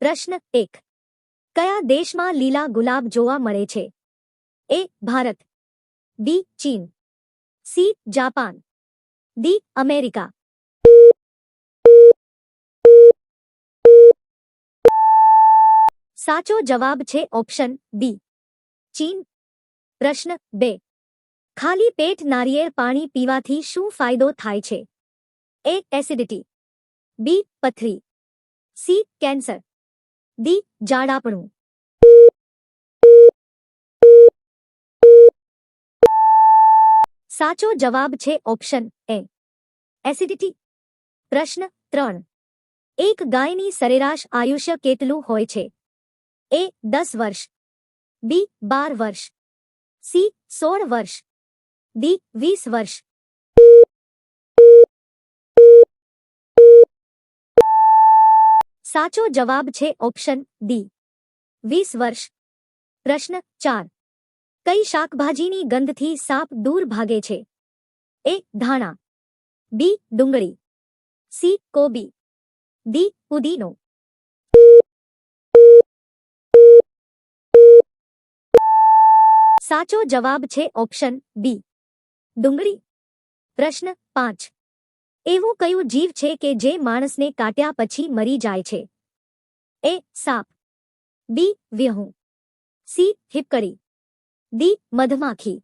પ્રશ્ન એક. કયા દેશમાં લીલા ગુલાબ જોવા મળે છે? એ, ભારત. બી, ચીન. C, Japan. D, America. સાચો જવાબ છે ઓપ્શન બી ચીન. પ્રશ્ન બે. ખાલી પેટ નારિયેળ પાણી પીવાથી શું ફાયદો થાય છે? એ, એસિડિટી. બી, પથરી. C, cancer. ડી જાડાપણું સાચો જવાબ છે ઓપ્શન એ એસિડિટી પ્રશ્ન ત્રણ એક ગાયની સરેરાશ આયુષ્ય કેટલું હોય છે એ દસ વર્ષ બી બાર વર્ષ સી સોળ વર્ષ ડી વીસ વર્ષ સાચો જવાબ છે ઓપ્શન ડી. વીસ વર્ષ. પ્રશ્ન ચાર. કઈ શાકભાજીની ગંધથી સાપ દૂર ભાગે છે? એ ધાણા. બી ડુંગળી. સી કોબી. ડી ઉદીનો સાચો જવાબ છે ઓપ્શન બી. ડુંગળી. પ્રશ્ન પાંચ. એવું કયું જીવ છે કે જે માણસને કાટ્યા પછી મરી જાય છે? એ, સાપ. બી, વ્યહું. સી, હિપકરી. ડી, મધમાખી.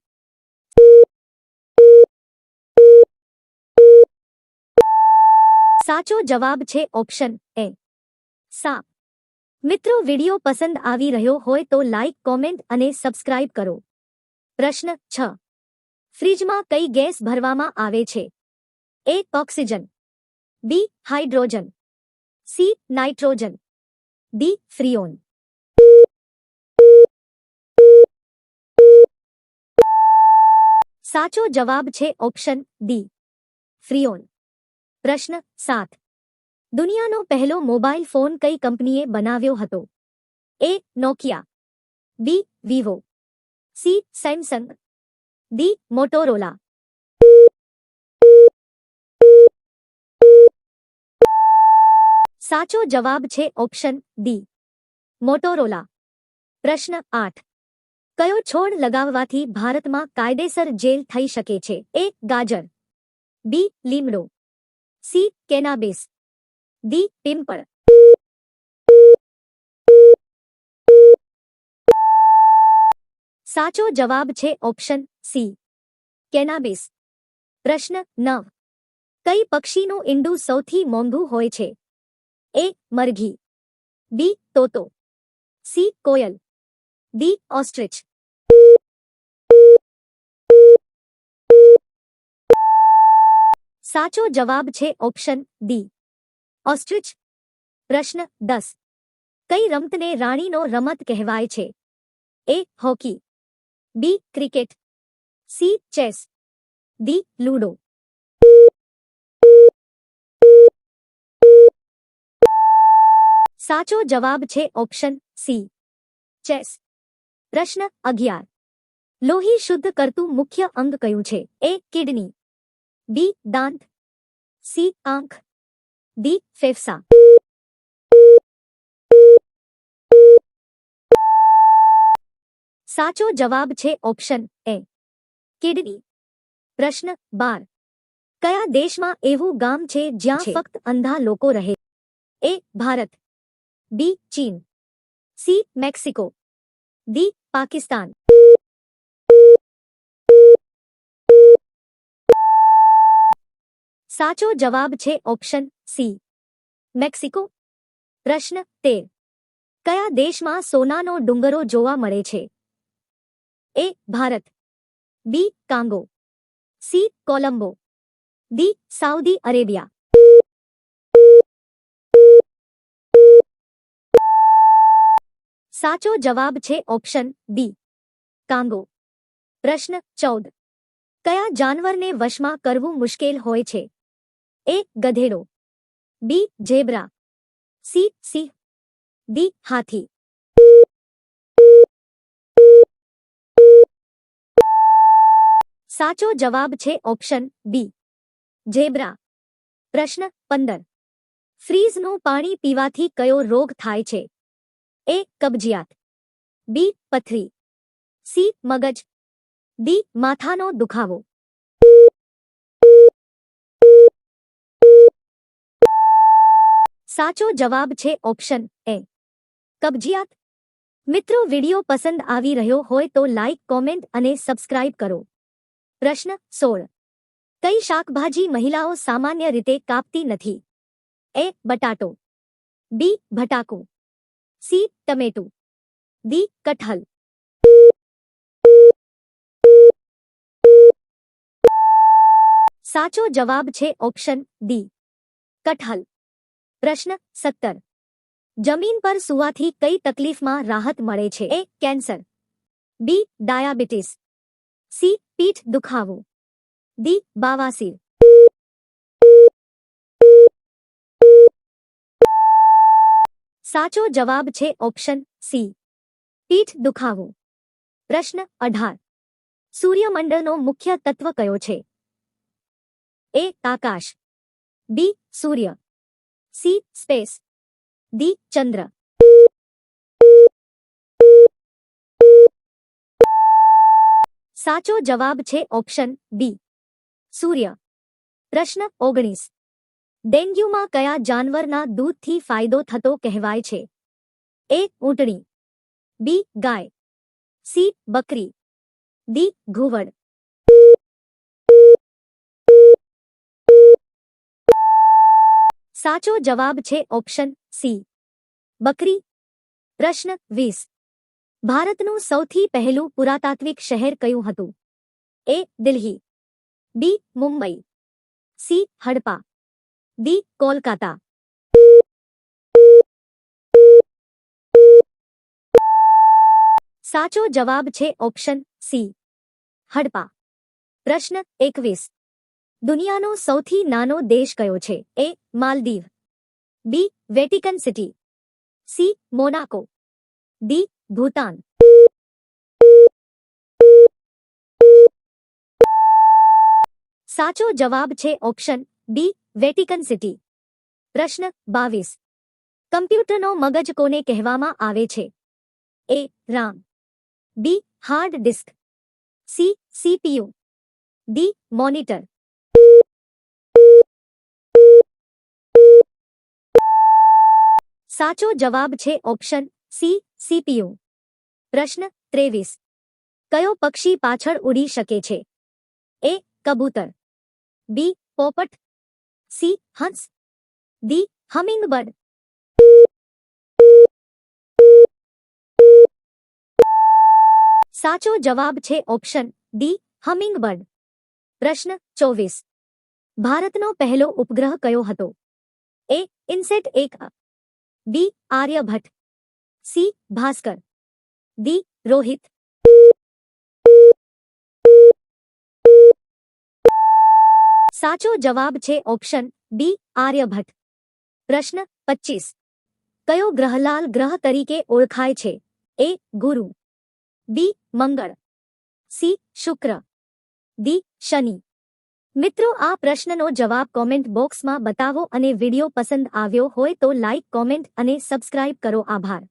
સાચો જવાબ છે ઓપ્શન એ, સાપ. મિત્રો, વિડિયો પસંદ આવી રહ્યો હોય તો લાઇક કોમેન્ટ અને સબસ્ક્રાઇબ કરો. પ્રશ્ન છ. ફ્રીજમાં કઈ ગેસ ભરવામાં આવે છે? A oxygen B hydrogen C nitrogen D freon સાચો જવાબ છે ઓપ્શન ડી ફ્રીઓન પ્રશ્ન સાત. દુનિયાનો પહેલો મોબાઈલ ફોન કઈ કંપનીએ બનાવ્યો હતો? A Nokia B Vivo C Samsung D Motorola સાચો જવાબ છે ઓપ્શન ડી. મોટોરોલા. પ્રશ્ન આઠ. કયો છોડ લગાવવાથી ભારતમાં કાયદેસર જેલ થઈ શકે છે? એ ગાજર. બી લીમડો. C cannabis. ડી પિંપળ. સાચો જવાબ છે ઓપ્શન સી. કેનાબિસ. પ્રશ્ન નવ. કઈ પક્ષીનું ઈંડું સૌથી મોંઘું હોય છે? એ મરઘી. બી તોતો. સી કોયલ. D ostrich. સાચો જવાબ છે ઓપ્શન ડી. ઓસ્ટ્રિચ. પ્રશ્ન દસ. કઈ રમતને રાણીનો રમત કહેવાય છે? A hockey. B cricket. C chess. D ludo. સાચો જવાબ છે ઓપ્શન સી ચેસ પ્રશ્ન અગિયાર લોહી શુદ્ધ કરતું મુખ્ય અંગ કયું છે એ કિડની બી દાંત સી આંખ ડી ફેફસા સાચો જવાબ છે ઓપ્શન એ કિડની પ્રશ્ન બાર કયા દેશમાં એવું ગામ છે જ્યાં ફક્ત અંધા લોકો રહે એ ભારત બી ચીન સી મેક્સિકો ડી પાકિસ્તાન સાચો જવાબ છે ઓપ્શન સી મેક્સિકો પ્રશ્ન તેર કયા દેશમાં સોનાનો ડુંગરો જોવા મળે છે A Bharat B Congo C Colombo D Saudi Arabia સાચો જવાબ છે ઓપ્શન બી. કાંગો. પ્રશ્ન ચૌદ. કયા જાનવરને વશમાં કરવું મુશ્કેલ હોય છે? એ, ગધેડો. B, zebra. સી, સિંહ. ડી, હાથી. સાચો જવાબ છે ઓપ્શન બી. ઝેબ્રા. પ્રશ્ન પંદર. ફ્રીઝનું પાણી પીવાથી કયો રોગ થાય છે? એ કબજિયાત. બી પથરી. સી મગજ. ડી માથાનો દુખાવો. સાચો જવાબ છે ઓપ્શન એ. કબજિયાત. મિત્રો, વિડિયો પસંદ આવી રહ્યો હોય તો લાઇક કોમેન્ટ અને સબસ્ક્રાઇબ કરો. પ્રશ્ન સોળ. કઈ શાકભાજી મહિલાઓ સામાન્ય રીતે કાપતી નથી? એ, બટાટો. બી, ભટાકું. સી ટમેટું ડી કઠહલ સાચો જવાબ છે ઓપ્શન ડી કઠહલ પ્રશ્ન સત્તર. જમીન પર સુવાથી કઈ તકલીફમાં રાહત મળે છે? A, cancer. B, diabetes. C, પીઠ દુખાવો. ડી, બાવાસીર. સાચો જવાબ છે ઓપ્શન સી. પીઠ દુખાવો. પ્રશ્ન અઢાર. સૂર્યમંડળનો મુખ્ય તત્વ કયો છે? એ આકાશ. બી સૂર્ય. C space. ડી ચંદ્ર. સાચો જવાબ છે ઓપ્શન બી. સૂર્ય. પ્રશ્ન ઓગણીસ. ડેન્ગ્યુમાં કયા જાનવરના દૂધથી ફાયદો થતો કહેવાય છે? એ, ઊંટણી. બી, ગાય. સી, બકરી. ડી, ઘુવડ. સાચો જવાબ છે ઓપ્શન સી. બકરી. પ્રશ્ન વીસ. ભારતનું સૌથી પહેલું પુરાતાત્વિક શહેર કયું હતું? A, Delhi. B, Mumbai. C, Harappa. D Kolkata સાચો જવાબ છે ઓપ્શન સી હડપા પ્રશ્ન એકવીસ દુનિયાનો સૌથી નાનો દેશ કયો છે A Maldives B Vatican city C Monaco D Bhutan સાચો જવાબ છે ઓપ્શન બી વેટિકન સિટી. પ્રશ્ન બાવીસ. કમ્પ્યુટરનો મગજ કોને કહેવામાં આવે છે? A RAM. B hard disk. C CPU. D monitor. સાચો જવાબ છે ઓપ્શન સી સીપીયુ. પ્રશ્ન ત્રેવીસ. કયો પક્ષી પાછળ ઉડી શકે છે? એ કબૂતર. બી પોપટ સી હંસ ડી હમિંગબર્ડ સાચો જવાબ છે ઓપ્શન ડી હમિંગબર્ડ પ્રશ્ન ચોવીસ ભારતનો પહેલો ઉપગ્રહ કયો હતો એ ઇન્સેટ એક B Aryabhata C Bhaskara D Rohit સાચો જવાબ છે ઓપ્શન બી, આર્યભટ્ટ. પ્રશ્ન પચીસ. કયો ગ્રહલાલ ગ્રહ તરીકે ઓળખાય છે? એ, ગુરુ. બી, મંગળ. સી, શુક્ર. ડી, શનિ. મિત્રો, આ પ્રશ્નનો જવાબ કોમેન્ટ બોક્સમાં બતાવો અને વિડિયો પસંદ આવ્યો હોય તો લાઇક કોમેન્ટ અને સબસ્ક્રાઇબ કરો. આભાર.